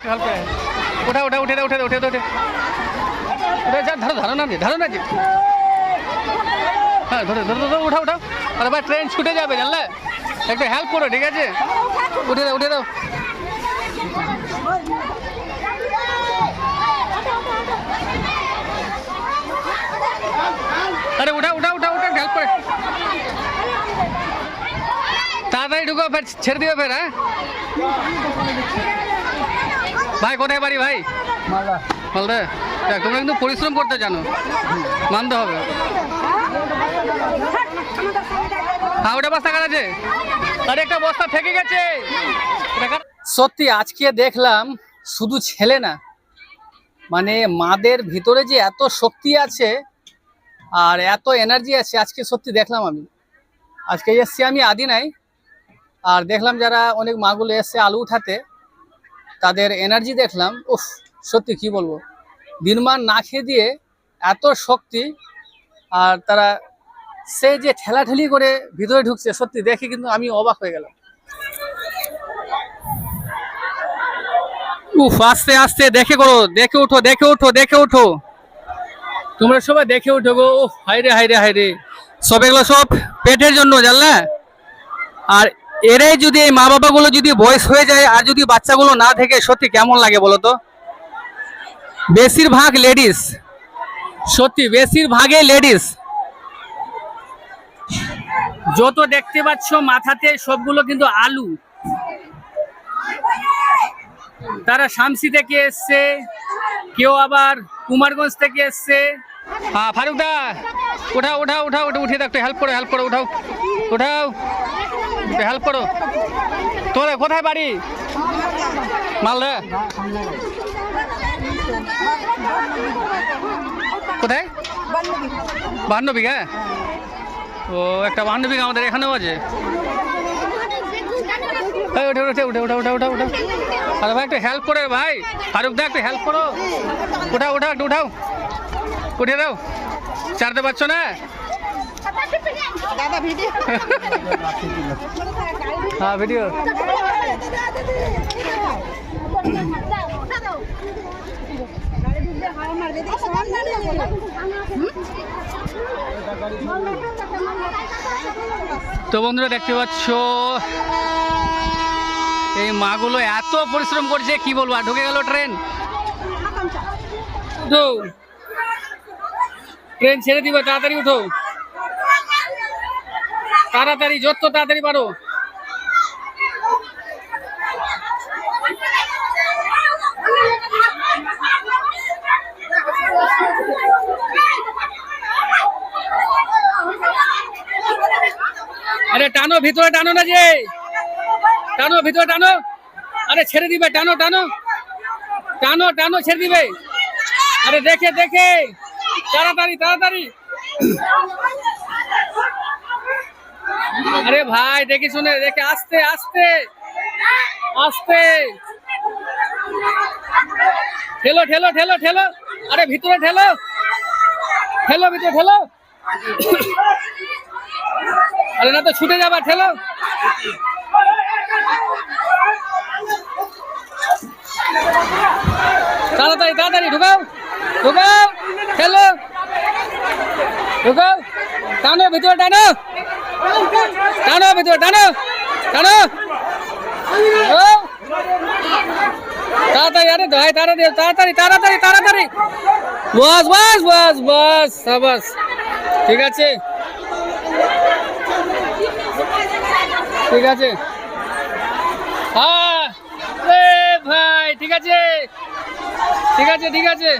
Help করে ওঠা ওঠা উঠে দাও উঠে দাও উঠে দাও উঠে উঠে যা ধরো ধরো না যে, ধরো না যে হ্যাঁ ধরো ধরো ধরো উঠাও উঠাও আরে ভাই ট্রেন ছুটে যাবে জানলে একটু হেল্প করো ঠিক আছে উঠে দাও উঠে দাও আরে উঠা উঠা উঠা উঠা হেল্প করে তাড়াতাড়ি ঢুকো ফের ছেড়ে দিও ফের হ্যাঁ ভাই কোথায় বাড়ি ভাই? মালদা। দেখ, তোমরা কিন্তু পরিশ্রম করতে জানো। মানতে হবে। হ্যাঁ ওটা বস্তা কার আছে? আরে একটা বস্তা থেকে গেছে। সত্যি আজকে দেখলাম শুধু ছেলে না মানে মাদের ভিতরে যে এত শক্তি আছে আর এত এনার্জি আছে আজকে সত্যি দেখলাম আমি। আজকে এসছি আমি আদি নাই আর দেখলাম যারা অনেক মাগুলো এসছে আলু উঠাতে তাদের এনার্জি দেখলাম উফ সত্যি কি বলব? দিনমান না খেয়ে দিয়ে এত শক্তি আর তারা সে যে ঠেলাঠেলি করে ভিতরে ঢুকছে সত্যি দেখে কিন্তু আমি অবাক হয়ে গেলাম। উফ আস্তে আস্তে দেখে করো দেখে ওঠো দেখে ওঠো দেখে ওঠো তোমরা সবাই দেখে ওঠো গো উফ হাইরে হাইরে হাইরে সব এগুলো সব পেটের জন্য জানলে? আর এরাই যদি এই মা বাবাগুলো যদি বয়স হয়ে যায় আর যদি বাচ্চাগুলো না থেকে, সত্যি কেমন লাগে বলো তো? বেশিরভাগ লেডিস সত্যি বেশিরভাগই লেডিস যত দেখতে পাচ্ছ মাথাতে সবগুলো কিন্তু আলু। তারা শামসি থেকে এসছে, কেউ আবার কুমারগঞ্জ থেকে এসছে। হ্যাঁ ফারুক দা উঠাও উঠাও উঠাও, উঠে একটু হেল্প করো হেল্প করো, উঠাও উঠাও। একটু হেল্প করো। তোরা কোথায় বাড়ি? মালদা কোথায়? বাহান্ন বিঘা ও, একটা বাহান্ন বিঘা আমাদের এখানেও আছে। উঠে উঠে উঠে উঠে উঠে উঠে উঠে। আরে ভাই, একটু হেল্প করে ভাই। ফারুক দা, একটু হেল্প করো। উঠাও উঠাও, একটু উঠাও। উঠে দাও। চারতে পারছ না? দাদা ভিডিও। হ্যাঁ ভিডিও। তো বন্ধুরা, দেখতে পাচ্ছ, এই মাগুলো এত পরিশ্রম করছে, কি বলব, আর ঢুকে গেল ট্রেন। ট্রেন ছেড়ে দিবে, তাড়াতাড়ি উঠো। তাড়াতাড়ি, যত তাড়াতাড়ি পারো। আরে, টানো, ভিতরে টানো না যে। টানো, ভিতরে টানো। আরে, ছেড়ে দিবে, টানো টানো। টানো টানো, ছেড়ে দিবে। আরে, দেখে দেখে। তাড়াতাড়ি তাড়াতাড়ি। আরে ভাই, দেখে শুনে, দেখে, আস্তে আস্তে। আস্তে। ঠেলো ঠেলো ঠেলো ঠেলো। আরে ভিতরে ঠেলো। ঠেলো, ভিতরে ঠেলো। আরে না তো ছুটে যাবা, ঠেলো। তাড়াতাড়ি তাড়াতাড়ি, ঢুকাও। ঢুকাও। ঠেলো। ঢুকাও। টানো, ভিতরে টানো। টানো, ভিতরে টানো। টানো। তাড়াতাড়ি, আরে ভাই তাড়াতাড়ি তাড়াতাড়ি তাড়াতাড়ি তাড়াতাড়ি। বাস বাস বাস বাস, সাবাস। ঠিক আছে। ঠিক আছে। হ্যাঁ ভাই, ঠিক আছে। ঠিক আছে ঠিক আছে।